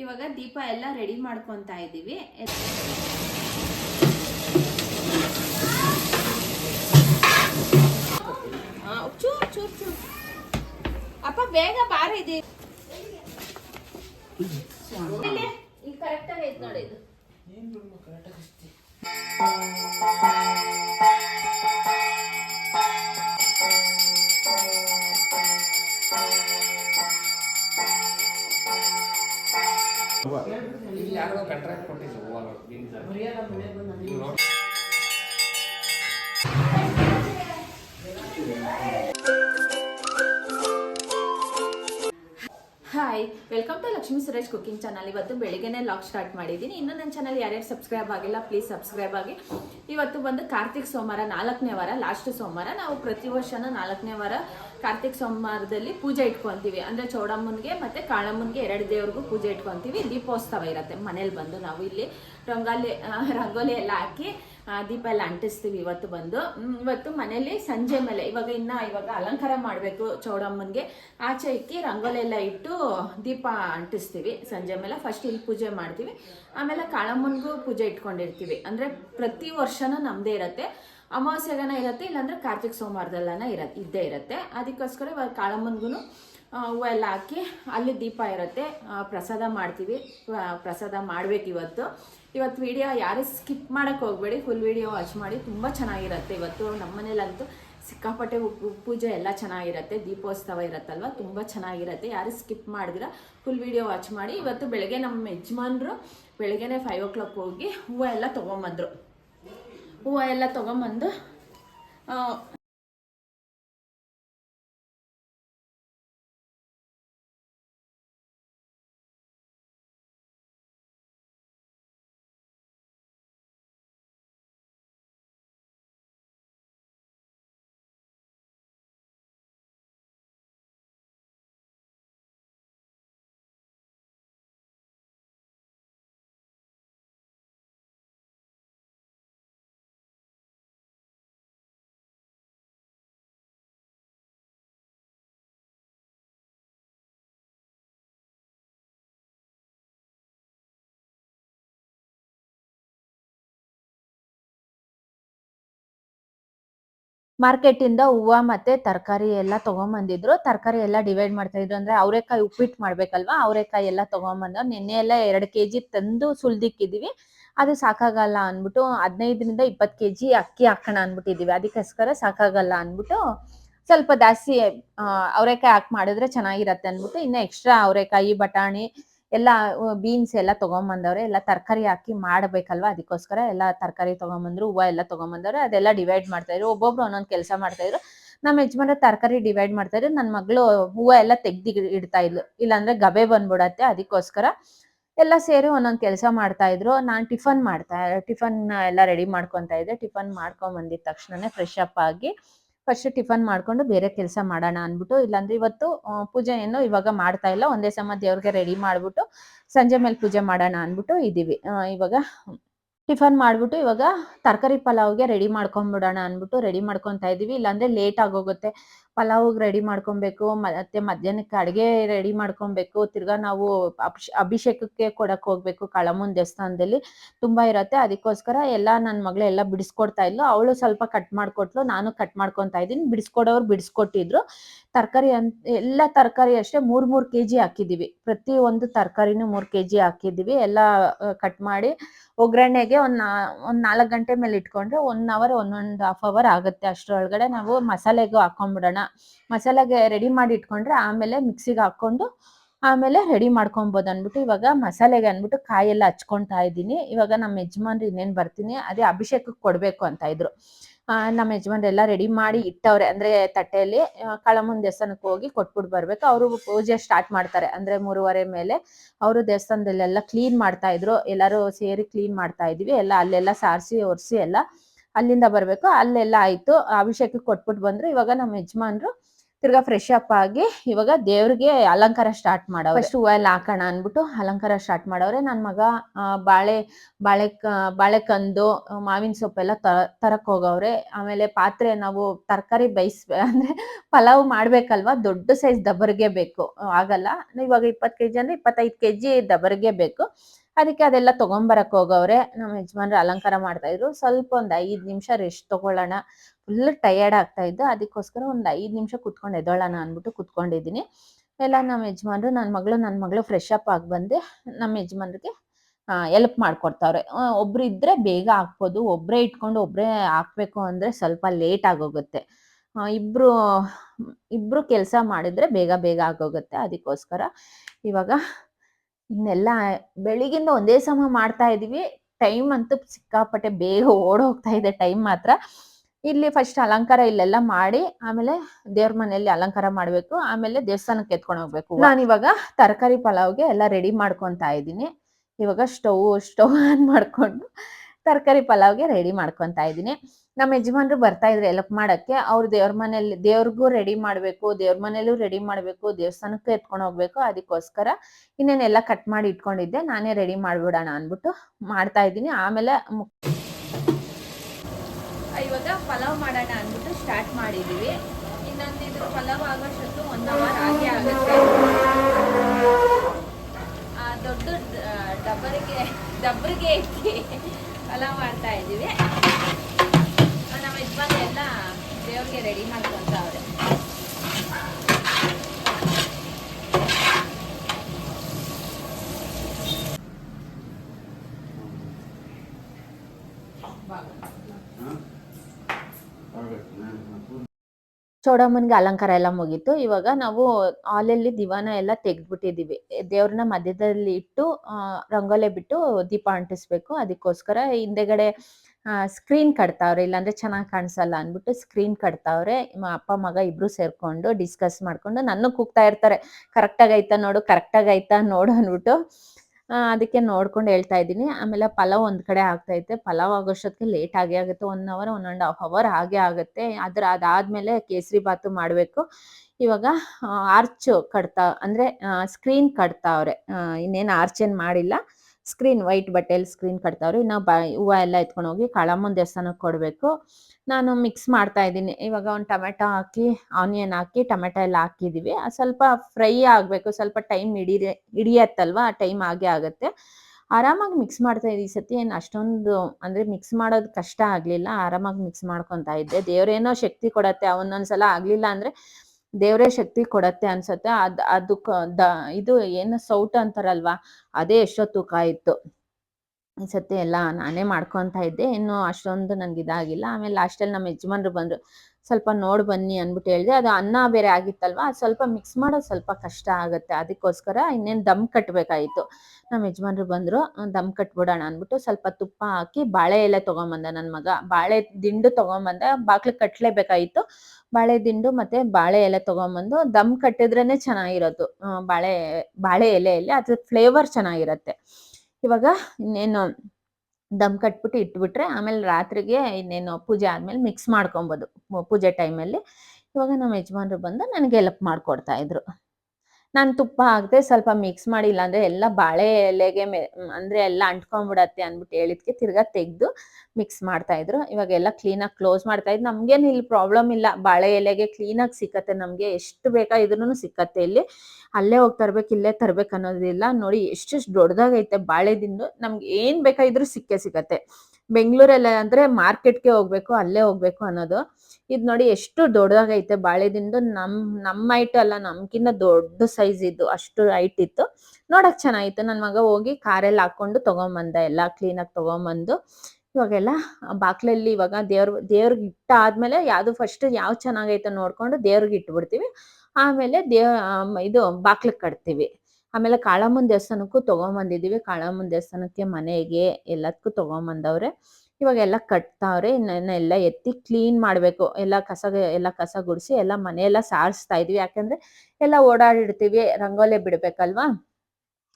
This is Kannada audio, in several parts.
ಇವಾಗ ದೀಪ ಎಲ್ಲ ರೆಡಿ ಮಾಡ್ಕೊತಾ ಇದ್ದೀವಿ. ಚೂರ್ ಚೂರ್ ಚೂರ್. ಅಪ್ಪ, ಬೇಗ ಬಾರ ಇದೆ ಇಲ್ಲಿ ಕರೆಕ್ಟಾಗಿ ಐತೆ ನೋಡಿ ಇದು. ಯಾರೋ ಕಾಂಟ್ರಾಕ್ಟ್ ಕೊಟ್ಟಿದ್ರು ನೋಡಿ hi welcome to Lakshmi Suresh cooking channel ಇವತ್ತು ಬೆಳಿಗ್ಗೆನೆ ಲಾಗ್ ಸ್ಟಾರ್ಟ್ ಮಾಡಿದ್ದೀನಿ. ಇನ್ನು ನನ್ನ ಚಾನಲ್ ಯಾರ್ಯಾರು ಸಬ್ಸ್ಕ್ರೈಬ್ ಆಗಿಲ್ಲ ಪ್ಲೀಸ್ ಸಬ್ಸ್ಕ್ರೈಬ್ ಆಗಿ. ಇವತ್ತು ಬಂದು ಕಾರ್ತಿಕ್ ಸೋಮವಾರ ನಾಲ್ಕನೇ ವಾರ ಲಾಸ್ಟ್ ಸೋಮವಾರ. ನಾವು ಪ್ರತಿ ವರ್ಷನೂ ನಾಲ್ಕನೇ ವಾರ ಕಾರ್ತಿಕ್ ಸೋಮವಾರದಲ್ಲಿ ಪೂಜೆ ಇಟ್ಕೊಂತೀವಿ. ಅಂದರೆ ಚೌಡಮ್ಮನ್ಗೆ ಮತ್ತು ಕಾಳಮ್ಮನಿಗೆ ಎರಡು ದೇವ್ರಿಗೂ ಪೂಜೆ ಇಟ್ಕೊಂತೀವಿ. ದೀಪೋತ್ಸವ ಇರುತ್ತೆ ಮನೇಲಿ ಬಂದು ನಾವು ಇಲ್ಲಿ ರಂಗೋಲಿ ರಂಗೋಲಿ ಎಲ್ಲ ಹಾಕಿ ದೀಪ ಎಲ್ಲ ಅಂಟಿಸ್ತೀವಿ ಇವತ್ತು ಬಂದು. ಇವತ್ತು ಮನೇಲಿ ಸಂಜೆ ಮೇಲೆ, ಇವಾಗ ಇನ್ನ ಇವಾಗ ಅಲಂಕಾರ ಮಾಡಬೇಕು ಚೌಡಮ್ಮನಿಗೆ. ಆಚೆ ಇಕ್ಕಿ ರಂಗೋಲಿ ಎಲ್ಲ ಇಟ್ಟು ದೀಪ ಅಂಟಿಸ್ತೀವಿ ಸಂಜೆ ಮೇಲೆ. ಫಸ್ಟ್ ಇಲ್ಲಿ ಪೂಜೆ ಮಾಡ್ತೀವಿ. ಆಮೇಲೆ ಕಾಳಮ್ಮನ್ಗೂ ಪೂಜೆ ಇಟ್ಕೊಂಡಿರ್ತೀವಿ. ಅಂದ್ರೆ ಪ್ರತಿ ವರ್ಷನೂ ನಮ್ದೇ ಇರತ್ತೆ. ಅಮಾವಾಸ್ಯೆಗನ ಇರುತ್ತೆ, ಇಲ್ಲಾಂದ್ರೆ ಕಾರ್ತಿಕ್ ಸೋಮವಾರದಲ್ಲನ ಇರತ್ತೆ ಇದ್ದೇ ಇರುತ್ತೆ. ಅದಕ್ಕೋಸ್ಕರ ಇವಾಗ ಕಾಳಮ್ಮನಿಗೂ ಹೂವು ಎಲ್ಲ ಹಾಕಿ ಅಲ್ಲಿ ದೀಪ ಇರುತ್ತೆ. ಪ್ರಸಾದ ಮಾಡ್ತೀವಿ. ಪ್ರಸಾದ ಮಾಡ್ಬೇಕು ಇವತ್ತು. ಇವತ್ತು ವಿಡಿಯೋ ಯಾರು ಸ್ಕಿಪ್ ಮಾಡೋಕ್ಕೆ ಹೋಗ್ಬೇಡಿ. ಫುಲ್ ವಿಡಿಯೋ ವಾಚ್ ಮಾಡಿ ತುಂಬ ಚೆನ್ನಾಗಿರುತ್ತೆ ಇವತ್ತು. ನಮ್ಮ ಮನೇಲಂತೂ ಸಿಕ್ಕಾಪಟ್ಟೆ ಪೂಜೆ ಎಲ್ಲ ಚೆನ್ನಾಗಿರುತ್ತೆ. ದೀಪೋತ್ಸವ ಇರುತ್ತಲ್ವ? ತುಂಬ ಚೆನ್ನಾಗಿರುತ್ತೆ. ಯಾರು ಸ್ಕಿಪ್ ಮಾಡಿದ್ರೆ ಫುಲ್ ವಿಡಿಯೋ ವಾಚ್ ಮಾಡಿ. ಇವತ್ತು ಬೆಳಗ್ಗೆ ನಮ್ಮ ಯಜಮಾನ್ರು ಬೆಳಗ್ಗೆನೇ ಫೈವ್ ಓ ಕ್ಲಾಕ್ ಹೋಗಿ ಹೂವು ಎಲ್ಲ ತೊಗೊಂಬಂದರು. ಹೂವು ಎಲ್ಲ ತೊಗೊಂಬಂದು ಮಾರ್ಕೆಟಿಂದ ಹೂವು ಮತ್ತೆ ತರಕಾರಿ ಎಲ್ಲ ತಗೊಂಬಂದಿದ್ರು. ತರಕಾರಿ ಎಲ್ಲ ಡಿವೈಡ್ ಮಾಡ್ತಾ ಇದ್ರು ಅಂದ್ರೆ ಅವರೆಕಾಯಿ ಉಪ್ಪಿಟ್ಟು ಮಾಡ್ಬೇಕಲ್ವಾ? ಅವರೆಕಾಯಿ ಎಲ್ಲ ತಗೊಂಬಂದ ನಿನ್ನೆ ಎಲ್ಲ ಎರಡು ಕೆ ಜಿ ತಂದು ಸುಲ್ದಿಕ್ಕಿದೀವಿ. ಅದು ಸಾಕಾಗಲ್ಲ ಅನ್ಬಿಟ್ಟು ಹದಿನೈದರಿಂದ ಇಪ್ಪತ್ತು ಕೆಜಿ ಅಕ್ಕಿ ಹಾಕೋಣ ಅನ್ಬಿಟ್ಟಿದೀವಿ ಅದಕ್ಕೋಸ್ಕರ ಸಾಕಾಗಲ್ಲ ಅನ್ಬಿಟ್ಟು ಸ್ವಲ್ಪ ಜಾಸ್ತಿ ಅವರೆಕಾಯಿ ಹಾಕಿ ಮಾಡಿದ್ರೆ ಚೆನ್ನಾಗಿರತ್ತೆ ಅನ್ಬಿಟ್ಟು ಇನ್ನು ಎಕ್ಸ್ಟ್ರಾ ಅವರೆಕಾಯಿ, ಬಟಾಣಿ ಎಲ್ಲ ಬೀನ್ಸ್ ಎಲ್ಲ ತಗೊಂಬಂದವ್ರೆ, ಎಲ್ಲ ತರಕಾರಿ ಹಾಕಿ ಮಾಡಬೇಕಲ್ವಾ? ಅದಕ್ಕೋಸ್ಕರ ಎಲ್ಲ ತರಕಾರಿ ತಗೊಂಬಂದ್ರು, ಹೂವು ಎಲ್ಲ ತಗೊಂಬಂದವ್ರೆ, ಅದೆಲ್ಲ ಡಿವೈಡ್ ಮಾಡ್ತಾ ಇದ್ರು. ಒಬ್ಬೊಬ್ರು ಒಂದೊಂದು ಕೆಲಸ ಮಾಡ್ತಾ ಇದ್ರು. ನಮ್ಮ ಯಜಮಾನ ತರಕಾರಿ ಡಿವೈಡ್ ಮಾಡ್ತಾ ಇದ್ರು. ನನ್ನ ಮಗಳು ಹೂವು ಎಲ್ಲ ತೆಗ್ದಿ ಇಡ್ತಾ ಇದ್ಲು. ಇಲ್ಲಾಂದ್ರೆ ಗಬೆ ಬಂದ್ಬಿಡತ್ತೆ. ಅದಕ್ಕೋಸ್ಕರ ಎಲ್ಲ ಸೇರಿ ಒಂದೊಂದು ಕೆಲಸ ಮಾಡ್ತಾ ಇದ್ರು. ನಾನು ಟಿಫನ್ ಮಾಡ್ತಾ, ಟಿಫನ್ ಎಲ್ಲ ರೆಡಿ ಮಾಡ್ಕೊತಾ ಇದ್ದೆ. ಟಿಫನ್ ಮಾಡ್ಕೊಂಡ್ ಬಂದಿದ ತಕ್ಷಣನೇ ಫ್ರೆಶ್ ಅಪ್ ಆಗಿ ಫಸ್ಟ್ ಟಿಫನ್ ಮಾಡ್ಕೊಂಡು ಬೇರೆ ಕೆಲಸ ಮಾಡೋಣ ಅಂದ್ಬಿಟ್ಟು, ಇಲ್ಲಾಂದ್ರೆ ಇವತ್ತು ಪೂಜೆ ಏನು ಇವಾಗ ಮಾಡ್ತಾ ಇಲ್ಲ. ಒಂದೇ ಸಮ ದೇವ್ರಿಗೆ ರೆಡಿ ಮಾಡ್ಬಿಟ್ಟು ಸಂಜೆ ಮೇಲೆ ಪೂಜೆ ಮಾಡೋಣ ಅಂದ್ಬಿಟ್ಟು ಇದೀವಿ ಇವಾಗ ಟಿಫನ್ ಮಾಡ್ಬಿಟ್ಟು ಇವಾಗ ತರಕಾರಿ ಪಲಾವ್ಗೆ ರೆಡಿ ಮಾಡ್ಕೊಂಡ್ಬಿಡೋಣ ಅಂದ್ಬಿಟ್ಟು ರೆಡಿ ಮಾಡ್ಕೊತಾ ಇದೀವಿ ಇಲ್ಲಾಂದ್ರೆ ಲೇಟ್ ಆಗೋಗುತ್ತೆ. ಪಲಾವ್ಗೆ ರೆಡಿ ಮಾಡ್ಕೊಬೇಕು, ಮತ್ತೆ ಮಧ್ಯಾಹ್ನಕ್ಕೆ ಅಡುಗೆ ರೆಡಿ ಮಾಡ್ಕೊಬೇಕು, ತಿರ್ಗಾ ನಾವು ಅಭಿಷ್- ಅಭಿಷೇಕಕ್ಕೆ ಕೊಡಕ್ ಹೋಗ್ಬೇಕು ಕಾಳಮ್ಮನ ದೇವಸ್ಥಾನದಲ್ಲಿ. ತುಂಬಾ ಇರತ್ತೆ. ಅದಕ್ಕೋಸ್ಕರ ಎಲ್ಲ ನನ್ನ ಎಲ್ಲ ಬಿಡಿಸ್ಕೊಡ್ತಾ ಇದ್ಲು. ಅವಳು ಸ್ವಲ್ಪ ಕಟ್ ಮಾಡ್ಕೊಟ್ಲು. ನಾನು ಕಟ್ ಮಾಡ್ಕೊಂತ ಇದ್ದೀನಿ. ಬಿಡಿಸ್ಕೊಡೋರು ಬಿಡಿಸ್ಕೊಟ್ಟಿದ್ರು. ತರಕಾರಿ ಅಂತ ಎಲ್ಲ ತರಕಾರಿ ಅಷ್ಟೇ ಮೂರ್ ಮೂರ್ ಕೆಜಿ ಹಾಕಿದೀವಿ ಪ್ರತಿ ಒಂದು ತರಕಾರಿನೂ ಮೂರ್ ಕೆಜಿ ಹಾಕಿದೀವಿ ಎಲ್ಲ ಕಟ್ ಮಾಡಿ ಒಗ್ಗರಣೆಗೆ ಒಂದ್ ನಾ- ಒಂದ್ ನಾಲ್ಕು ಗಂಟೆ ಮೇಲೆ ಇಟ್ಕೊಂಡ್ರೆ ಒನ್ ಅವರ್ ಒಂದೊಂದು ಹಾಫ್ ಅವರ್ ಆಗುತ್ತೆ. ಅಷ್ಟರೊಳಗಡೆ ನಾವು ಮಸಾಲೆಗೂ ಹಾಕೊಂಡ್ಬಿಡೋಣ ಮಸಾಲೆಗೆ ರೆಡಿ ಮಾಡಿ ಇಟ್ಕೊಂಡ್ರೆ ಆಮೇಲೆ ಮಿಕ್ಸಿಗೆ ಹಾಕೊಂಡು ಆಮೇಲೆ ರೆಡಿ ಮಾಡ್ಕೊಬೋದು ಅಂದ್ಬಿಟ್ಟು ಇವಾಗ ಮಸಾಲೆಗೆ ಅಂದ್ಬಿಟ್ಟು ಕಾಯೆಲ್ಲ ಹಚ್ಕೊಂತಾ ಇದ್ದೀನಿ. ಇವಾಗ ನಮ್ಮ ಯಜಮಾನ್ರು ಇನ್ನೇನ್ ಬರ್ತೀನಿ, ಅದೇ ಅಭಿಷೇಕಕ್ಕೆ ಕೊಡಬೇಕು ಅಂತ ಇದ್ರು. ನಮ್ಮ ಯಜಮಾನ್ರೆಲ್ಲ ರೆಡಿ ಮಾಡಿ ಇಟ್ಟವ್ರೆ, ಅಂದ್ರೆ ತಟ್ಟೆಯಲ್ಲಿ ಕಳಮನ್ ದೇವಸ್ಥಾನಕ್ಕೆ ಹೋಗಿ ಕೊಟ್ಬಿಟ್ಟು ಬರ್ಬೇಕು. ಅವರು ಪೂಜೆ ಸ್ಟಾರ್ಟ್ ಮಾಡ್ತಾರೆ, ಅಂದ್ರೆ ಮೂರುವರೆ ಮೇಲೆ ಅವರು ದೇವಸ್ಥಾನದಲ್ಲೆಲ್ಲ ಕ್ಲೀನ್ ಮಾಡ್ತಾ ಇದ್ರು. ಎಲ್ಲರೂ ಸೇರಿ ಕ್ಲೀನ್ ಮಾಡ್ತಾ ಇದೀವಿ, ಎಲ್ಲ ಅಲ್ಲೆಲ್ಲ ಸಾರಿಸಿ ಒರೆಸಿ ಎಲ್ಲ ಅಲ್ಲಿಂದ ಬರ್ಬೇಕು. ಅಲ್ಲೆಲ್ಲ ಆಯ್ತು. ಅಭಿಷೇಕಕ್ಕೆ ಕೊಟ್ಬಿಟ್ಟು ಬಂದ್ರು. ಇವಾಗ ನಮ್ಮ ಯಜಮಾನ್ರು ತಿರ್ಗಾ ಫ್ರೆಶ್ ಅಪ್ ಆಗಿ ಇವಾಗ ದೇವ್ರಿಗೆ ಅಲಂಕಾರ ಸ್ಟಾರ್ಟ್ ಮಾಡವ್ರೆ. ಫಸ್ಟ್ ಹೂವ ಎಲ್ಲ ಹಾಕೋಣ ಅಂದ್ಬಿಟ್ಟು ಅಲಂಕಾರ ಸ್ಟಾರ್ಟ್ ಮಾಡವ್ರೆ. ನನ್ನ ಮಗ ಬಾಳೆ ಬಾಳೆ ಬಾಳೆಕಂದು ಆ, ಮಾವಿನ ಸೊಪ್ಪೆಲ್ಲ ತ- ತರಕ್ ಹೋಗವ್ರೆ. ಆಮೇಲೆ ಪಾತ್ರೆ ನಾವು ತರಕಾರಿ ಬೇಯಿಸ್ ಅಂದ್ರೆ ಪಲಾವ್ ಮಾಡ್ಬೇಕಲ್ವಾ? ದೊಡ್ಡ ಸೈಜ್ ದಬರ್ಗೆ ಬೇಕು. ಆಗಲ್ಲ. ಇವಾಗ ಇಪ್ಪತ್ತು ಕೆಜಿ ಅಂದ್ರೆ ಇಪ್ಪತ್ತೈದು ಕೆಜಿ ದಬರ್ಗೆ ಬೇಕು. ಅದಕ್ಕೆ ಅದೆಲ್ಲ ತಗೊಂಬರಕ್ ಹೋಗವ್ರೆ. ನಮ್ಮ ಯಜಮಾನ್ರು ಅಲಂಕಾರ ಮಾಡ್ತಾ ಇದ್ರು. ಸ್ವಲ್ಪ ಒಂದ್ ಐದ್ ನಿಮಿಷ ರೆಸ್ಟ್ ತಗೊಳ್ಳೋಣ. ಫುಲ್ ಟಯರ್ಡ್ ಆಗ್ತಾ ಇದ್ದು. ಅದಕ್ಕೋಸ್ಕರ ಒಂದ್ ಐದ್ ನಿಮಿಷ ಕುತ್ಕೊಂಡು ಎದ್ದೋಳಣ ಅಂದ್ಬಿಟ್ಟು ಕುತ್ಕೊಂಡಿದ್ದೀನಿ. ಎಲ್ಲ ನಮ್ಮ ಯಜಮಾನ್ರು ನನ್ನ ಮಗಳು ನನ್ನ ಮಗಳು ಫ್ರೆಶ್ ಅಪ್ ಆಗಿ ಬಂದೆ ನಮ್ಮ ಯಜಮಾನ್ರಿಗೆ ಎಲ್ಪ್ ಮಾಡ್ಕೊಡ್ತಾವ್ರೆ. ಒಬ್ರು ಇದ್ರೆ ಬೇಗ ಹಾಕ್ಬೋದು ಒಬ್ರೇ ಇಟ್ಕೊಂಡು ಒಬ್ರೇ ಹಾಕ್ಬೇಕು ಅಂದ್ರೆ ಸ್ವಲ್ಪ ಲೇಟ್ ಆಗೋಗುತ್ತೆ. ಇಬ್ರು ಇಬ್ರು ಕೆಲಸ ಮಾಡಿದ್ರೆ ಬೇಗ ಬೇಗ ಆಗೋಗುತ್ತೆ. ಅದಕ್ಕೋಸ್ಕರ ಇವಾಗ ಇನ್ನೆಲ್ಲ ಬೆಳಿಗಿಂದ ಒಂದೇ ಸಮ ಮಾಡ್ತಾ ಇದೀವಿ ಟೈಮ್ ಅಂತೂ ಸಿಕ್ಕಾಪಟ್ಟೆ ಬೇಗ ಓಡೋಗ್ತಾ ಇದೆ. ಟೈಮ್ ಮಾತ್ರ. ಇಲ್ಲಿ ಫಸ್ಟ್ ಅಲಂಕಾರ ಇಲ್ಲೆಲ್ಲ ಮಾಡಿ ಆಮೇಲೆ ದೇವ್ರ ಮನೆಯಲ್ಲಿ ಅಲಂಕಾರ ಮಾಡ್ಬೇಕು. ಆಮೇಲೆ ದೇವಸ್ಥಾನಕ್ಕೆ ಎತ್ಕೊಂಡು ಹೋಗ್ಬೇಕು. ನಾನು ಇವಾಗ ತರಕಾರಿ ಪಲಾವ್ಗೆ ಎಲ್ಲ ರೆಡಿ ಮಾಡ್ಕೊತಾ ಇದ್ದೀನಿ. ಇವಾಗ ಸ್ಟವ್ ಸ್ಟವ್ ಆನ್ ಮಾಡ್ಕೊಂಡು ತರಕಾರಿ ಪಲಾವ್ಗೆ ರೆಡಿ ಮಾಡ್ಕೊಂತ ಇದ್ದೀನಿ. ನಮ್ಮ ಯಜಮಾನ್ರು ಬರ್ತಾ ಇದ್ರೆ ಎಲ್ಪ್ ಮಾಡಕ್ಕೆ ಅವ್ರು ದೇವ್ರ ಮನೇಲಿ, ದೇವ್ರಿಗೂ ರೆಡಿ ಮಾಡ್ಬೇಕು, ದೇವ್ರ ಮನೇಲೂ ರೆಡಿ ಮಾಡ್ಬೇಕು, ದೇವಸ್ಥಾನಕ್ಕೂ ಎತ್ಕೊಂಡು ಹೋಗ್ಬೇಕು. ಅದಕ್ಕೋಸ್ಕರ ಇನ್ನೇನೆಲ್ಲ ಕಟ್ ಮಾಡಿ ಇಟ್ಕೊಂಡಿದ್ದೆ. ನಾನೇ ರೆಡಿ ಮಾಡ್ಬಿಡೋಣ ಅನ್ಬಿಟ್ಟು ಮಾಡ್ತಾ ಇದ್ದೀನಿ. ಆಮೇಲೆ ಇವಾಗ ಪಲಾವ್ ಮಾಡೋಣ ಅಂದ್ಬಿಟ್ಟು ಸ್ಟಾರ್ಟ್ ಮಾಡಿದೀವಿ. ಇನ್ನೊಂದು ಪಲಾವ್ ಆಗೋಷ್ಟೊತ್ತು ಒಂದು ಅವರ್ ಹಾಗೆ ಆಗುತ್ತೆ. ದೊಡ್ಡ ಡಬ್ಬರಿಗೆ ಡಬ್ಬರಿಗೆ ಪಲಾವ್ ಮಾಡ್ತಾ ಇದ್ದೀವಿ. ನಮ್ಮ ಯಜಮಾನ ಎಲ್ಲ ದೇವ್ರಿಗೆ ರೆಡಿ ಮಾಡ್ಕೊಂತ ಅವ್ರೆ. ಚೌಡಮ್ಮನ್ಗೆ ಅಲಂಕಾರ ಎಲ್ಲ ಮುಗೀತು. ಇವಾಗ ನಾವು ಹಾಲಲ್ಲಿ ದಿವಾನ ಎಲ್ಲ ತೆಗ್ದ್ಬಿಟ್ಟಿದೀವಿ ದೇವ್ರನ್ನ ಮಧ್ಯದಲ್ಲಿ ಇಟ್ಟು ರಂಗೋಲೆ ಬಿಟ್ಟು ದೀಪ ಅಂಟಿಸ್ಬೇಕು. ಅದಕ್ಕೋಸ್ಕರ ಹಿಂದೆಗಡೆ ಸ್ಕ್ರೀನ್ ಕಟ್ತಾವ್ರೆ. ಇಲ್ಲಾಂದ್ರೆ ಚೆನ್ನಾಗಿ ಕಾಣಿಸಲ್ಲ ಅಂದ್ಬಿಟ್ಟು ಸ್ಕ್ರೀನ್ ಕಟ್ತಾವ್ರೆ. ಅಪ್ಪ, ಮಗ ಇಬ್ರು ಸೇರ್ಕೊಂಡು ಡಿಸ್ಕಸ್ ಮಾಡ್ಕೊಂಡು ನನ್ನ ಕೂಗ್ತಾ ಇರ್ತಾರೆ. ಕರೆಕ್ಟಾಗಿ ಆಯ್ತಾ ನೋಡು ಕರೆಕ್ಟಾಗಿ ಆಯ್ತಾ ನೋಡು ಅಂದ್ಬಿಟ್ಟು. ಅದಕ್ಕೆ ನೋಡ್ಕೊಂಡು ಹೇಳ್ತಾ ಇದ್ದೀನಿ. ಆಮೇಲೆ ಪಲಾವ್ ಒಂದ್ ಕಡೆ ಆಗ್ತೈತೆ. ಪಲಾವ್ ಆಗೋಷ್ಟೊತ್ತಿಗೆ ಲೇಟ್ ಆಗೇ ಆಗುತ್ತೆ. One hour one and half hour ಹಾಗೆ ಆಗುತ್ತೆ. ಅದ್ರ, ಅದಾದ್ಮೇಲೆ ಕೇಸರಿ ಬಾತು ಮಾಡಬೇಕು. ಇವಾಗ ಆರ್ಚ್ ಕಟ್ತಾ ಅಂದ್ರೆ ಸ್ಕ್ರೀನ್ ಕಟ್ತಾವ್ರೆ ಇನ್ನೇನು ಆರ್ಚ್ ಏನ್ ಮಾಡಿಲ್ಲ. ಸ್ಕ್ರೀನ್ ವೈಟ್ ಬಟ್ಟೆಯಲ್ಲಿ ಸ್ಕ್ರೀನ್ ಕಟ್ತಾವ್ರಿ. ನಾವು ಬ, ಹೂವ ಎಲ್ಲ ಎತ್ಕೊಂಡು ಹೋಗಿ ಕಾಳಮ್ಮನ ದೇವಸ್ಥಾನಕ್ಕೆ ಕೊಡಬೇಕು. ನಾನು ಮಿಕ್ಸ್ ಮಾಡ್ತಾ ಇದ್ದೀನಿ. ಇವಾಗ ಒಂದು ಟೊಮೆಟೊ ಹಾಕಿ ಆನಿಯನ್ ಹಾಕಿ, ಟೊಮೆಟೊ ಎಲ್ಲ ಹಾಕಿದ್ದೀವಿ ಸ್ವಲ್ಪ ಫ್ರೈ ಆಗಬೇಕು. ಸ್ವಲ್ಪ ಟೈಮ್ ಹಿಡಿ, ಹಿಡಿಯತ್ತಲ್ವಾ? ಟೈಮ್ ಆಗೇ ಆಗುತ್ತೆ. ಆರಾಮಾಗಿ ಮಿಕ್ಸ್ ಮಾಡ್ತಾ ಇದ್ದೀವಿ ಸತಿ. ಏನು ಅಷ್ಟೊಂದು, ಅಂದರೆ ಮಿಕ್ಸ್ ಮಾಡೋದು ಕಷ್ಟ ಆಗಲಿಲ್ಲ. ಆರಾಮಾಗಿ ಮಿಕ್ಸ್ ಮಾಡ್ಕೊತಾ ಇದ್ದೆ. ದೇವರೇನೋ ಶಕ್ತಿ ಕೊಡತ್ತೆ. ಒಂದೊಂದ್ಸಲ ಆಗಲಿಲ್ಲ ಅಂದರೆ ದೇವರೇ ಶಕ್ತಿ ಕೊಡತ್ತೆ ಅನ್ಸತ್ತೆ. ಅದು ಅದಕ್ಕೆ ದ, ಇದು ಏನು ಸೌಟ್ ಅಂತಾರಲ್ವಾ? ಅದೇ ಎಷ್ಟೋ ತೂಕ ಇತ್ತು. ಈ ಎಲ್ಲ ನಾನೇ ಮಾಡ್ಕೊತಾ ಇದ್ದೆ. ಇನ್ನು ಅಷ್ಟೊಂದು ನನ್ಗೆ ಇದಾಗಿಲ್ಲ. ಆಮೇಲೆ ಲಾಸ್ಟಲ್ಲಿ ನಮ್ಮ ಯಜಮಾನ್ರು ಬಂದರು, ಸ್ವಲ್ಪ ನೋಡಿ ಬನ್ನಿ ಅಂದ್ಬಿಟ್ಟು ಹೇಳಿದೆ. ಅದು ಅನ್ನ ಬೇರೆ ಆಗಿತ್ತಲ್ವಾ? ಅದು ಸ್ವಲ್ಪ ಮಿಕ್ಸ್ ಮಾಡೋದು ಸ್ವಲ್ಪ ಕಷ್ಟ ಆಗುತ್ತೆ. ಅದಕ್ಕೋಸ್ಕರ ಇನ್ನೇನು ದಮ್ ಕಟ್ಟಬೇಕಾಯಿತು ನಮ್ಮ ಯಜಮಾನ್ರು ಬಂದರು ದಮ್ ಕಟ್ಬಿಡೋಣ ಅಂದ್ಬಿಟ್ಟು ಸ್ವಲ್ಪ ತುಪ್ಪ ಹಾಕಿ, ಬಾಳೆ ಎಲೆ ತೊಗೊಂಬಂದ ನನ್ನ ಮಗ. ಬಾಳೆ ದಿಂಡು ತೊಗೊಂಬಂದ ಬಾಗ್ಲಿಗೆ ಕಟ್ಟಲೇಬೇಕಾಯಿತು ಬಾಳೆ ದಿಂಡು ಮತ್ತೆ ಬಾಳೆ ಎಲೆ ತಗೊಂಬಂದು ದಮ್ ಕಟ್ಟಿದ್ರೇನೆ ಚೆನ್ನಾಗಿರೋದು. ಬಾಳೆ ಬಾಳೆ ಎಲೆಯಲ್ಲಿ ಅದ್ರ ಫ್ಲೇವರ್ ಚೆನ್ನಾಗಿರತ್ತೆ. ಇವಾಗ ಇನ್ನೇನು ದಮ್ ಕಟ್ಬಿಟ್ಟು ಇಟ್ಬಿಟ್ರೆ ಆಮೇಲೆ ರಾತ್ರಿಗೆ ಇನ್ನೇನು ಪೂಜೆ ಆದ್ಮೇಲೆ ಮಿಕ್ಸ್ ಮಾಡ್ಕೊಬೋದು. ಪೂಜೆ ಟೈಮಲ್ಲಿ ಇವಾಗ ನಮ್ಮ ಯಜಮಾನ್ರು ಬಂದು ನನಗೆ ಹೆಲ್ಪ್ ಮಾಡ್ಕೊಡ್ತಾ ಇದ್ರು. ನಾನು ತುಪ್ಪ ಹಾಕ್ದೆ ಸ್ವಲ್ಪ ಮಿಕ್ಸ್ ಮಾಡಿಲ್ಲ ಇಲ್ಲಾಂದ್ರೆ ಎಲ್ಲ ಬಾಳೆ ಎಲೆಗೆ ಅಂದ್ರೆ ಅಂದರೆ ಎಲ್ಲ ಅಂಟ್ಕೊಂಡ್ಬಿಡತ್ತೆ ಅಂದ್ಬಿಟ್ಟು ಹೇಳಿದ್ಕೆ ತಿರ್ಗಾ ತೆಗೆದು ಮಿಕ್ಸ್ ಮಾಡ್ತಾ ಇದ್ರು. ಇವಾಗ ಎಲ್ಲ ಕ್ಲೀನಾಗಿ ಕ್ಲೋಸ್ ಮಾಡ್ತಾ ಇದ್ರು ನಮ್ಗೇನು ಇಲ್ಲಿ ಪ್ರಾಬ್ಲಮ್ ಇಲ್ಲ. ಬಾಳೆ ಎಲೆಗೆ ಕ್ಲೀನಾಗಿ ಸಿಕ್ಕತ್ತೆ ನಮಗೆ. ಎಷ್ಟು ಬೇಕಾದ್ರೂ ಸಿಕ್ಕತ್ತೆ ಇಲ್ಲಿ. ಅಲ್ಲೇ ಹೋಗಿ ತರ್ಬೇಕು, ಇಲ್ಲೇ ತರ್ಬೇಕು ಅನ್ನೋದಿಲ್ಲ. ನೋಡಿ ಎಷ್ಟೆಷ್ಟು ದೊಡ್ಡದಾಗೈತೆ ಬಾಳೆದಿಂದು. ನಮ್ಗೆ ಏನ್ ಬೇಕಾದ್ರೂ ಸಿಕ್ಕೇ ಸಿಗತ್ತೆ ಬೆಂಗಳೂರಲ್ಲಿ ಅಂದ್ರೆ ಮಾರ್ಕೆಟ್ಗೆ ಹೋಗ್ಬೇಕು, ಅಲ್ಲೇ ಹೋಗ್ಬೇಕು ಅನ್ನೋದು. ಇದ್ ನೋಡಿ ಎಷ್ಟು ದೊಡ್ಡದಾಗೈತೆ ಬಾಳೆದಿಂದು. ನಮ್ ನಮ್ಮ ಹೈಟ್ ಅಲ್ಲ, ನಮ್ಕಿನ್ನ ದೊಡ್ಡ ಸೈಜ್ ಇದ್ದು ಅಷ್ಟು ಹೈಟ್ ಇತ್ತು. ನೋಡಕ್ ಚೆನ್ನಾಗಿತ್ತು. ನನ್ನ ಮಗ ಹೋಗಿ ಕಾರಲ್ಲಿ ಹಾಕೊಂಡು ತಗೊಂಬಂದ, ಎಲ್ಲ ಆಗಿ ತಗೊಂಬಂದು. ಇವಾಗೆಲ್ಲ ಬಾಕ್ಲಲ್ಲಿ ಇವಾಗ ದೇವ್ರ, ದೇವ್ರಿಗೆ ಇಟ್ಟಾದ್ಮೇಲೆ ಯಾವ್ದು ಫಸ್ಟ್ ಯಾವ್ ಚೆನ್ನಾಗೈತೆ ನೋಡ್ಕೊಂಡು ದೇವ್ರಿಗೆ ಇಟ್ಬಿಡ್ತೀವಿ. ಆಮೇಲೆ ದೇವ್ ಇದು ಬಾಕ್ಲಿಗೆ ಕಟ್ತೀವಿ. ಆಮೇಲೆ ಕಾಳಮ್ಮನ ದೇವಸ್ಥಾನಕ್ಕೂ ತಗೊಂಬಂದಿದೀವಿ. ಕಾಳಮ್ಮನ ದೇವಸ್ಥಾನಕ್ಕೆ ಮನೆಗೆ ಎಲ್ಲದಕ್ಕೂ ತಗೊಂಬಂದವ್ರೆ. ಇವಾಗ ಎಲ್ಲ ಕಟ್ತಾವ್ರೆ ಇನ್ನೆಲ್ಲ ಎತ್ತಿ ಕ್ಲೀನ್ ಮಾಡ್ಬೇಕು. ಎಲ್ಲ ಕಸ ಎಲ್ಲ ಕಸ ಗುಡಿಸಿ, ಎಲ್ಲ ಮನೆಯೆಲ್ಲ ಸಾರಿಸ್ತಾ ಇದೀವಿ. ಯಾಕಂದ್ರೆ ಎಲ್ಲ ಓಡಾಡಿರ್ತೀವಿ, ರಂಗೋಲೆ ಬಿಡ್ಬೇಕಲ್ವಾ?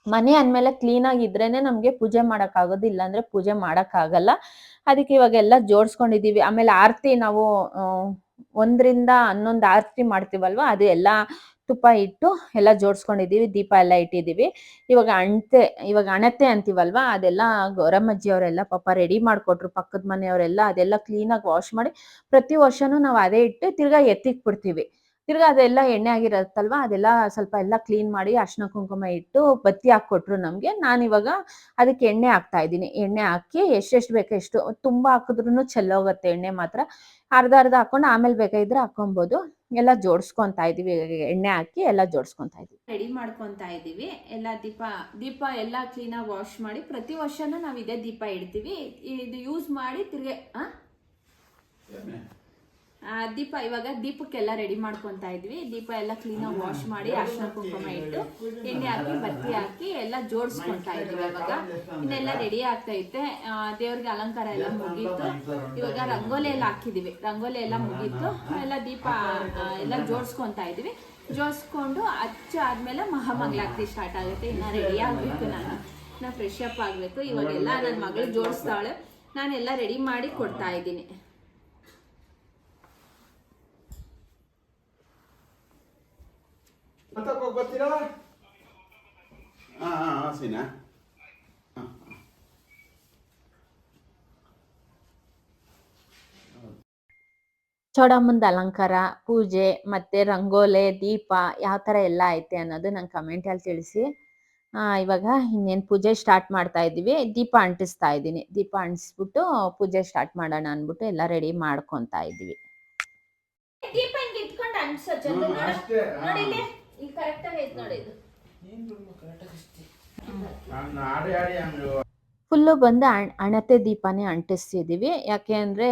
ಮನೆ ಅಂದ್ಮೇಲೆ ಕ್ಲೀನ್ ಆಗಿದ್ರೇನೆ ನಮ್ಗೆ ಪೂಜೆ ಮಾಡಕ್ ಆಗೋದು ಇಲ್ಲಾಂದ್ರೆ ಪೂಜೆ ಮಾಡಕ್ ಆಗಲ್ಲ ಅದಕ್ಕೆ ಇವಾಗ ಎಲ್ಲ ಜೋಡಿಸ್ಕೊಂಡಿದೀವಿ. ಆಮೇಲೆ ಆರತಿ ನಾವು ಒಂದರಿಂದ ಹನ್ನೊಂದು ಆರತಿ ಮಾಡ್ತೀವಲ್ವಾ? ಅದು ಎಲ್ಲ ತುಪ್ಪ ಇಟ್ಟು ಎಲ್ಲ ಜೋಡಿಸ್ಕೊಂಡಿದ್ದೀವಿ, ದೀಪ ಎಲ್ಲ ಇಟ್ಟಿದ್ದೀವಿ. ಇವಾಗ ಅಣತೆ ಇವಾಗ ಅಣತೆ ಅಂತೀವಲ್ವಾ, ಅದೆಲ್ಲ ಗೌರಮ್ಮಜ್ಜಿ ಅವರೆಲ್ಲ ಪಾಪ ರೆಡಿ ಮಾಡ್ಕೊಟ್ರು. ಪಕ್ಕದ ಮನೆಯವರೆಲ್ಲ ಅದೆಲ್ಲ ಕ್ಲೀನಾಗಿ ವಾಶ್ ಮಾಡಿ ಪ್ರತಿ ವರ್ಷನೂ ನಾವು ಅದೇ ಇಟ್ಟು ತಿರ್ಗಾ ಎತ್ತಿಕ್ ಬಿಡ್ತೀವಿ ತಿರ್ಗಾ ಅದೆಲ್ಲ ಎಣ್ಣೆ ಆಗಿರತ್ತಲ್ವಾ? ಅದೆಲ್ಲ ಸ್ವಲ್ಪ ಎಲ್ಲ ಕ್ಲೀನ್ ಮಾಡಿ ಅರ್ಶಿನ ಕುಂಕುಮ ಇಟ್ಟು ಬತ್ತಿ ಹಾಕ್ಕೊಟ್ರು ನಮಗೆ. ನಾನಿವಾಗ ಅದಕ್ಕೆ ಎಣ್ಣೆ ಹಾಕ್ತಾ ಇದ್ದೀನಿ. ಎಣ್ಣೆ ಹಾಕಿ ಎಷ್ಟೆಷ್ಟು ಬೇಕೋ ಎಷ್ಟು ತುಂಬ ಹಾಕಿದ್ರು ಚೆಲ್ಲೋಗುತ್ತೆ ಎಣ್ಣೆ ಮಾತ್ರ. ಅರ್ಧ ಅರ್ಧ ಹಾಕೊಂಡು ಆಮೇಲೆ ಬೇಕಾಗಿದ್ರೆ ಹಾಕೊಂಬೋದು ಎಲ್ಲ ಜೋಡಿಸ್ಕೊಂತಾ ಇದೀವಿ. ಎಣ್ಣೆ ಹಾಕಿ ಎಲ್ಲ ಜೋಡಿಸ್ಕೊಂತಾ ಇದೀವಿ. ರೆಡಿ ಮಾಡ್ಕೊಂತಾ ಇದೀವಿ. ಎಲ್ಲ ದೀಪ ದೀಪ ಎಲ್ಲ ಆಗಿ ವಾಶ್ ಮಾಡಿ ಪ್ರತಿ ವರ್ಷನೂ ನಾವು ಇದೇ ದೀಪ ಇಡ್ತೀವಿ. ಇದು ಯೂಸ್ ಮಾಡಿ ತಿರ್ಗೆ ದೀಪ ಇವಾಗ ದೀಪಕ್ಕೆಲ್ಲ ರೆಡಿ ಮಾಡ್ಕೊಂತಾ ಇದ್ವಿ. ದೀಪ ಎಲ್ಲ ಕ್ಲೀನಾಗಿ ವಾಶ್ ಮಾಡಿ ಅರ್ಶಿನ ಕುಂಕುಮ ಇಟ್ಟು ಎಣ್ಣೆ ಹಾಕಿ, ಬತ್ತಿ ಹಾಕಿ ಎಲ್ಲ ಜೋಡಿಸ್ಕೊಂತಾ ಇದ್ವಿ ಇವಾಗ. ಇನ್ನೆಲ್ಲ ರೆಡಿ ಆಗ್ತಾ ಇತ್ತೆ. ದೇವ್ರಿಗೆ ಅಲಂಕಾರ ಎಲ್ಲ ಮುಗೀತು. ಇವಾಗ ರಂಗೋಲಿ ಎಲ್ಲ ಹಾಕಿದೀವಿ. ರಂಗೋಲಿ ಎಲ್ಲ ಮುಗೀತು. ಎಲ್ಲ ದೀಪ ಎಲ್ಲ ಜೋಡಿಸ್ಕೊಂತಾ ಇದ್ವಿ. ಜೋಡಿಸ್ಕೊಂಡು ಹಚ್ಚ ಆದ್ಮೇಲೆ ಮಹಾಮಂಗಳಾರತಿ ಸ್ಟಾರ್ಟ್ ಆಗುತ್ತೆ. ಇನ್ನ ರೆಡಿ ಆಗ್ಬೇಕು ನಾನು. ನಾ ಫ್ರೆಶ್ ಅಪ್ ಆಗ್ಬೇಕು. ಇವಾಗೆಲ್ಲ ನನ್ನ ಮಗಳು ಜೋಡಿಸ್ತಾಳೆ. ನಾನೆಲ್ಲ ರೆಡಿ ಮಾಡಿ ಕೊಡ್ತಾ ಇದ್ದೀನಿ. ಮತ್ತೆ ಬರ್ತೀರಾ ಹಾಂ ಹಾಂ ಸೀನ ಚೌಡಮ್ಮಂದ ಅಲಂಕಾರ ಪೂಜೆ ಮತ್ತೆ ರಂಗೋಲೆ ದೀಪ ಯಾವ ಥರ ಎಲ್ಲ ಐತೆ ಅನ್ನೋದು ನಂಗೆ ಕಮೆಂಟಲ್ಲಿ ತಿಳಿಸಿ ಆ, ಇವಾಗ ಇನ್ನೇನು ಪೂಜೆ ಸ್ಟಾರ್ಟ್ ಮಾಡ್ತಾ ಇದ್ದೀವಿ ದೀಪ ಅಂಟಿಸ್ತಾ ಇದ್ದೀನಿ ದೀಪ ಅಂಟಿಸ್ಬಿಟ್ಟು ಪೂಜೆ ಸ್ಟಾರ್ಟ್ ಮಾಡೋಣ ಅಂದ್ಬಿಟ್ಟು ಎಲ್ಲ ರೆಡಿ ಮಾಡ್ಕೊತಾ ಇದ್ದೀವಿ ಇಲ್ಲಿ. ಐತೆ ನೋಡಿ ಇದು. ಫುಲ್ಲು ಬಂದು ಅಣ್ ಅಣತೆ ದೀಪನೇ ಅಂಟಿಸ್ತಿದ್ದೀವಿ ಯಾಕೆ ಅಂದರೆ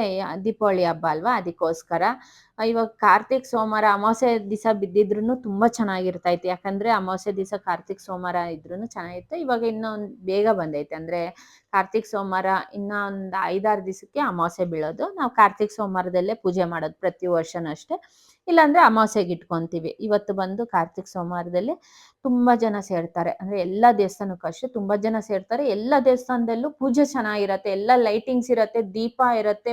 ದೀಪಾವಳಿ ಹಬ್ಬ ಅಲ್ವಾ? ಅದಕ್ಕೋಸ್ಕರ ಇವಾಗ ಕಾರ್ತಿಕ್ ಸೋಮವಾರ ಅಮಾವಾಸ್ಯೆ ದಿವಸ ಬಿದ್ದಿದ್ರು ತುಂಬ ಚೆನ್ನಾಗಿರ್ತೈತೆ. ಯಾಕಂದ್ರೆ ಅಮಾವಾಸ್ಯೆ ದಿವಸ ಕಾರ್ತಿಕ್ ಸೋಮವಾರ ಇದ್ರೂ ಚೆನ್ನಾಗಿತ್ತು. ಇವಾಗ ಇನ್ನೊಂದು ಬೇಗ ಬಂದೈತೆ. ಅಂದ್ರೆ ಕಾರ್ತಿಕ್ ಸೋಮವಾರ ಇನ್ನೂ ಒಂದು ಐದಾರು ದಿವಸಕ್ಕೆ ಅಮಾವಾಸ್ಯೆ ಬೀಳೋದು. ನಾವು ಕಾರ್ತಿಕ್ ಸೋಮವಾರದಲ್ಲೇ ಪೂಜೆ ಮಾಡೋದು ಪ್ರತಿ ವರ್ಷನೂ ಅಷ್ಟೇ. ಇಲ್ಲಾಂದರೆ ಅಮಾವಾಸ್ಯೆಗೆ ಇಟ್ಕೊಂತೀವಿ. ಇವತ್ತು ಬಂದು ಕಾರ್ತಿಕ್ ಸೋಮವಾರದಲ್ಲಿ ತುಂಬಾ ಜನ ಸೇರ್ತಾರೆ. ಅಂದ್ರೆ ಎಲ್ಲ ದೇವಸ್ಥಾನಕ್ಕೂ ಅಷ್ಟೇ ತುಂಬಾ ಜನ ಸೇರ್ತಾರೆ. ಎಲ್ಲ ದೇವಸ್ಥಾನದಲ್ಲೂ ಪೂಜೆ ಚೆನ್ನಾಗಿರತ್ತೆ. ಎಲ್ಲ ಲೈಟಿಂಗ್ಸ್ ಇರತ್ತೆ. ದೀಪ ಇರತ್ತೆ.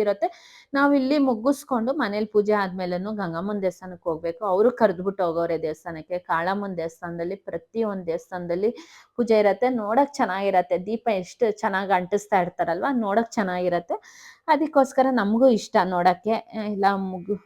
ಇರತ್ತೆ. ನಾವು ಇಲ್ಲಿ ಮುಗಿಸ್ಕೊಂಡು ಮನೇಲಿ ಪೂಜೆ ಆದ್ಮೇಲೆನು ಗಂಗಮ್ಮನ ದೇವಸ್ಥಾನಕ್ಕೆ ಹೋಗ್ಬೇಕು. ಅವರು ಕರೆದ್ಬಿಟ್ಟು ಹೋಗೋರೆ ದೇವಸ್ಥಾನಕ್ಕೆ. ಕಾಳಮ್ಮನ ದೇವಸ್ಥಾನದಲ್ಲಿ ಪ್ರತಿಯೊಂದು ದೇವಸ್ಥಾನದಲ್ಲಿ ಪೂಜೆ ಇರತ್ತೆ. ನೋಡಕ್ ಚೆನ್ನಾಗಿರತ್ತೆ. ದೀಪ ಎಷ್ಟು ಚೆನ್ನಾಗಿ ಅಂಟಿಸ್ತಾ ಇರ್ತಾರಲ್ವಾ, ನೋಡಕ್ ಚೆನ್ನಾಗಿರತ್ತೆ. ಅದಕ್ಕೋಸ್ಕರ ನಮಗೂ ಇಷ್ಟ ನೋಡಕ್ಕೆ. ಎಲ್ಲ ಮುಗು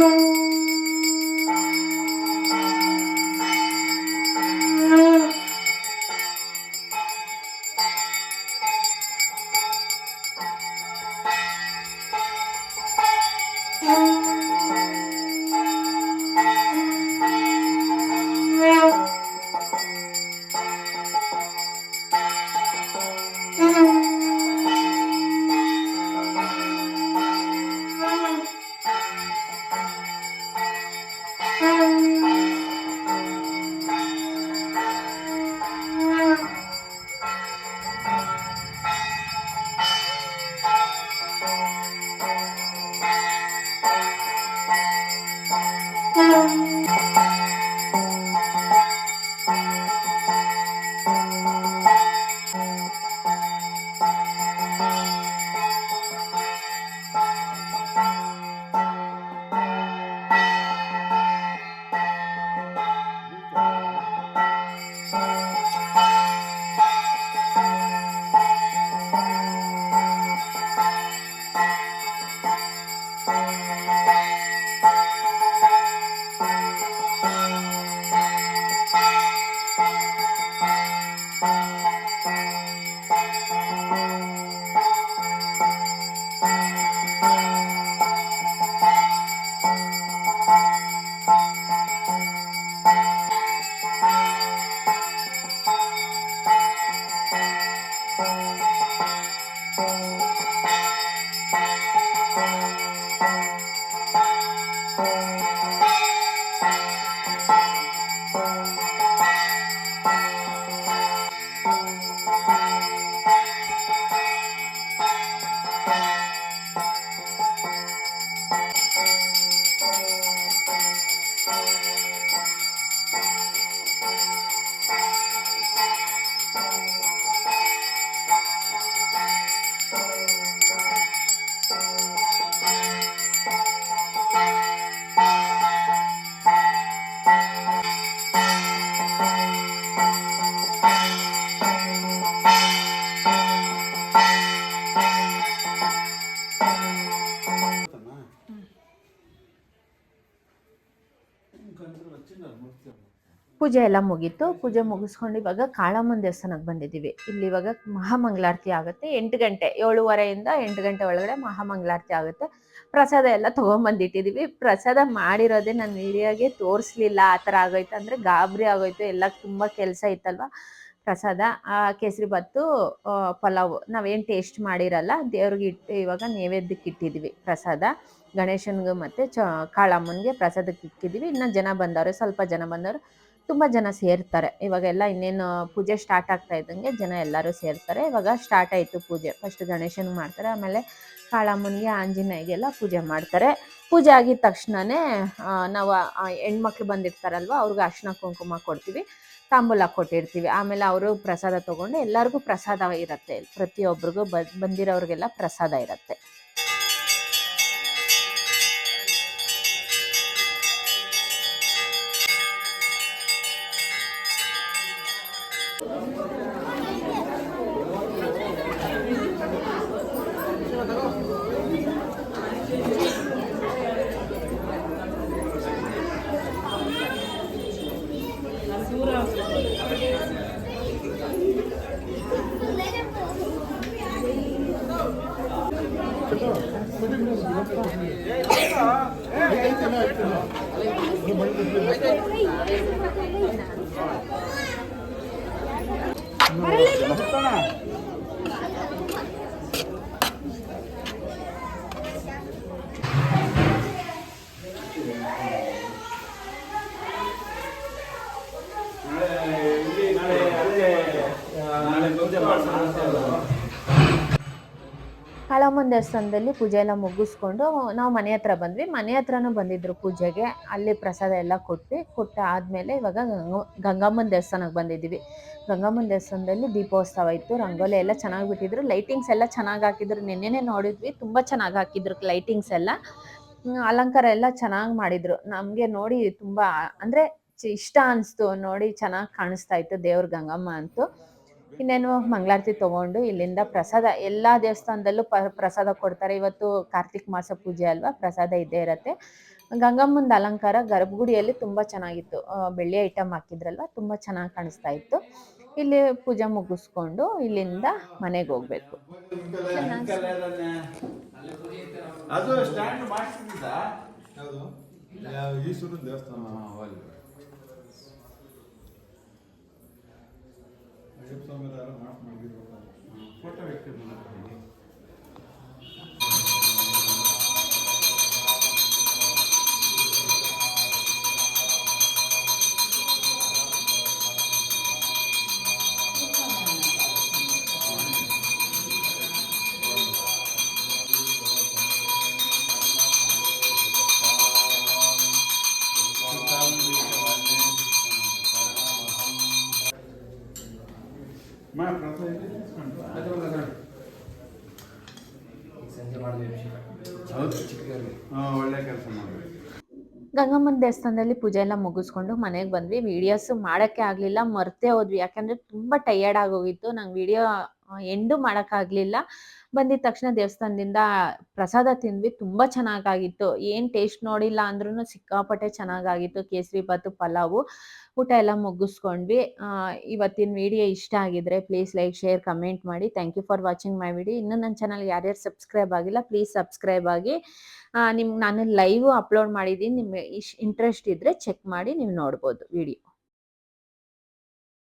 Thank. ಪೂಜೆ ಎಲ್ಲ ಮುಗೀತು. ಪೂಜೆ ಮುಗಿಸ್ಕೊಂಡು ಇವಾಗ ಕಾಳಮ್ಮನ ದೇವಸ್ಥಾನಕ್ಕೆ ಬಂದಿದ್ದೀವಿ. ಇಲ್ಲಿ ಇವಾಗ ಮಹಾಮಂಗಳಾರತಿ ಆಗುತ್ತೆ. ಎಂಟು ಗಂಟೆ, ಏಳುವರೆಯಿಂದ ಎಂಟು ಗಂಟೆ ಒಳಗಡೆ ಮಹಾಮಂಗಳಾರತಿ ಆಗುತ್ತೆ. ಪ್ರಸಾದ ಎಲ್ಲ ತೊಗೊಂಬಂದಿಟ್ಟಿದ್ದೀವಿ ಪ್ರಸಾದ ಮಾಡಿರೋದೇ ನಾನು ಇಳಿಯಾಗೆ ತೋರಿಸ್ಲಿಲ್ಲ. ಆ ಥರ ಆಗೋಯ್ತು ಅಂದರೆ ಗಾಬರಿ ಆಗೋಯ್ತು. ಎಲ್ಲ ತುಂಬ ಕೆಲಸ ಇತ್ತಲ್ವ? ಪ್ರಸಾದ, ಆ, ಕೇಸರಿ ಪಲಾವ್ ಪಲಾವು ನಾವೇನು ಟೇಸ್ಟ್ ಮಾಡಿರಲ್ಲ. ದೇವ್ರಿಗೆ ಇಟ್ಟು ಇವಾಗ ನೈವೇದ್ಯಕ್ಕೆ ಇಟ್ಟಿದ್ದೀವಿ ಪ್ರಸಾದ. ಗಣೇಶನ್ಗೆ ಮತ್ತು ಚ, ಕಾಳಮ್ಮನಿಗೆ ಪ್ರಸಾದಕ್ಕೆ ಇಟ್ಟಿದ್ವಿ. ಇನ್ನು ಜನ ಬಂದವರು, ಸ್ವಲ್ಪ ಜನ ಬಂದವರು. ತುಂಬ ಜನ ಸೇರ್ತಾರೆ. ಇವಾಗೆಲ್ಲ ಇನ್ನೇನು ಪೂಜೆ ಸ್ಟಾರ್ಟ್ ಆಗ್ತಾ ಇದ್ದಂಗೆ ಜನ ಎಲ್ಲರೂ ಸೇರ್ತಾರೆ. ಇವಾಗ ಸ್ಟಾರ್ಟ್ ಆಯಿತು ಪೂಜೆ. ಫಸ್ಟ್ ಗಣೇಶನ ಮಾಡ್ತಾರೆ, ಆಮೇಲೆ ಕಾಳಮ್ಮನಿಗೆ ಆಂಜನೇಯಗೆಲ್ಲ ಪೂಜೆ ಮಾಡ್ತಾರೆ. ಪೂಜೆ ಆಗಿದ ತಕ್ಷಣವೇ ನಾವು ಹೆಣ್ಮಕ್ಳು ಬಂದಿರ್ತಾರಲ್ವ, ಅವ್ರಿಗೆ ಅರ್ಶಿನ ಕುಂಕುಮ ಕೊಡ್ತೀವಿ, ತಾಂಬೂಲ ಕೊಟ್ಟಿರ್ತೀವಿ. ಆಮೇಲೆ ಅವರು ಪ್ರಸಾದ ತೊಗೊಂಡು ಎಲ್ಲರಿಗೂ ಪ್ರಸಾದ ಇರುತ್ತೆ. ಪ್ರತಿಯೊಬ್ಬರಿಗೂ ಬಂದಿರೋರಿಗೆಲ್ಲ ಪ್ರಸಾದ ಇರುತ್ತೆ. ನಾಳೆ ಇಲ್ಲಿ ನಾಳೆ ಅಲ್ಲೇ ನಾಳೆ ಪೂಜೆ ಮಾಡ್ತಾರೆ ಕಾಳಮ್ಮನ ದೇವಸ್ಥಾನದಲ್ಲಿ ಪೂಜೆ ಎಲ್ಲ ಮುಗಿಸ್ಕೊಂಡು ನಾವು ಮನೆ ಹತ್ರ ಬಂದ್ವಿ. ಮನೆ ಹತ್ರನೂ ಬಂದಿದ್ರು ಪೂಜೆಗೆ. ಅಲ್ಲಿ ಪ್ರಸಾದ ಎಲ್ಲ ಕೊಟ್ವಿ. ಕೊಟ್ಟ ಆದಮೇಲೆ ಇವಾಗ ಗಂಗ, ಗಂಗಮ್ಮನ ದೇವಸ್ಥಾನಕ್ಕೆ ಬಂದಿದ್ದೀವಿ. ಗಂಗಮ್ಮನ ದೇವಸ್ಥಾನದಲ್ಲಿ ದೀಪೋತ್ಸವ ಇತ್ತು. ರಂಗೋಲಿ ಎಲ್ಲ ಚೆನ್ನಾಗಿ ಬಿಟ್ಟಿದ್ರು. ಲೈಟಿಂಗ್ಸ್ ಎಲ್ಲ ಚೆನ್ನಾಗಿ ಹಾಕಿದ್ರು. ನಿನ್ನೆನೆ ನೋಡಿದ್ವಿ. ತುಂಬ ಚೆನ್ನಾಗಿ ಹಾಕಿದ್ರು ಲೈಟಿಂಗ್ಸ್ ಎಲ್ಲ. ಅಲಂಕಾರ ಎಲ್ಲ ಚೆನ್ನಾಗಿ ಮಾಡಿದ್ರು. ನಮಗೆ ನೋಡಿ ತುಂಬ, ಅಂದರೆ ಇಷ್ಟ ಅನಿಸ್ತು. ನೋಡಿ ಚೆನ್ನಾಗಿ ಕಾಣಿಸ್ತಾ ಇತ್ತು ದೇವ್ರ ಗಂಗಮ್ಮ ಅಂತೂ. ಇನ್ನೇನು ಮಂಗಳಾರತಿ ತಗೊಂಡು ಇಲ್ಲಿಂದ ಪ್ರಸಾದ ಎಲ್ಲ ದೇವಸ್ಥಾನದಲ್ಲೂ ಪ ಪ್ರಸಾದ ಕೊಡ್ತಾರೆ. ಇವತ್ತು ಕಾರ್ತಿಕ್ ಮಾಸ ಪೂಜೆ ಅಲ್ವಾ ಪ್ರಸಾದ ಇದ್ದೇ ಇರತ್ತೆ. ಗಂಗಮ್ಮಂದ ಅಲಂಕಾರ ಗರ್ಭಗುಡಿಯಲ್ಲಿ ತುಂಬ ಚೆನ್ನಾಗಿತ್ತು. ಬೆಳ್ಳಿ ಐಟಮ್ ಹಾಕಿದ್ರಲ್ವ ತುಂಬ ಚೆನ್ನಾಗಿ ಕಾಣಿಸ್ತಾ ಇತ್ತು. ಇಲ್ಲಿ ಪೂಜೆ ಮುಗಿಸ್ಕೊಂಡು ಇಲ್ಲಿಂದ ಮನೆಗೆ ಹೋಗ್ಬೇಕು. ದೇವಸ್ಥಾನ ಅಯ್ಯಪ್ಪ ಸ್ವಾಮಿ ಮಾಡಿ ಮಾತು ಕೊಟ್ಟ ಇಟ್ಟಿದ್ದು ಒಳ್ಳೆ ಕೆಲಸ ಮಾಡಿ ಗಂಗಮ್ಮನ ದೇವಸ್ಥಾನದಲ್ಲಿ ಪೂಜೆ ಎಲ್ಲ ಮುಗಿಸ್ಕೊಂಡು ಮನೆಗೆ ಬಂದ್ವಿ. ವಿಡಿಯೋಸ್ ಮಾಡಕ್ಕೆ ಆಗಲಿಲ್ಲ ಮರ್ತೇ ಹೋದ್ವಿ. ಯಾಕಂದ್ರೆ ತುಂಬಾ ಟಯರ್ಡ್ ಆಗೋಗಿತ್ತು. ನಂಗೆ ವಿಡಿಯೋ ಎಂಡು ಮಾಡೋಕ್ಕಾಗಲಿಲ್ಲ ಬಂದಿದ ತಕ್ಷಣ ದೇವಸ್ಥಾನದಿಂದ ಪ್ರಸಾದ ತಿಂದ್ವಿ, ತುಂಬಾ ಚೆನ್ನಾಗಾಗಿತ್ತು. ಏನ್ ಟೇಸ್ಟ್ ನೋಡಿಲ್ಲ ಅಂದ್ರೂ ಸಿಕ್ಕಾಪಟ್ಟೆ ಚೆನ್ನಾಗಾಗಿತ್ತು, ಕೇಸರಿ ಬಾತ್, ಪಲಾವು, ಊಟ ಎಲ್ಲ ಮುಗಿಸ್ಕೊಂಡ್ವಿ. ಇವತ್ತಿನ ವಿಡಿಯೋ ಇಷ್ಟ ಆಗಿದ್ರೆ ಪ್ಲೀಸ್ ಲೈಕ್ ಶೇರ್ ಕಮೆಂಟ್ ಮಾಡಿ. Thank you for watching my video ಇನ್ನೂ ನನ್ನ ಚಾನಲ್ ಯಾರ್ಯಾರು ಸಬ್ಸ್ಕ್ರೈಬ್ ಆಗಿಲ್ಲ ಪ್ಲೀಸ್ ಸಬ್ಸ್ಕ್ರೈಬ್ ಆಗಿ. ನಿಮ್ಗೆ ನಾನು ಲೈವ್ ಅಪ್ಲೋಡ್ ಮಾಡಿದ್ದೀನಿ. ನಿಮಗೆ ಇಶ್ ಇಂಟ್ರೆಸ್ಟ್ ಇದ್ದರೆ ಚೆಕ್ ಮಾಡಿ, ನೀವು ನೋಡ್ಬೋದು ವಿಡಿಯೋ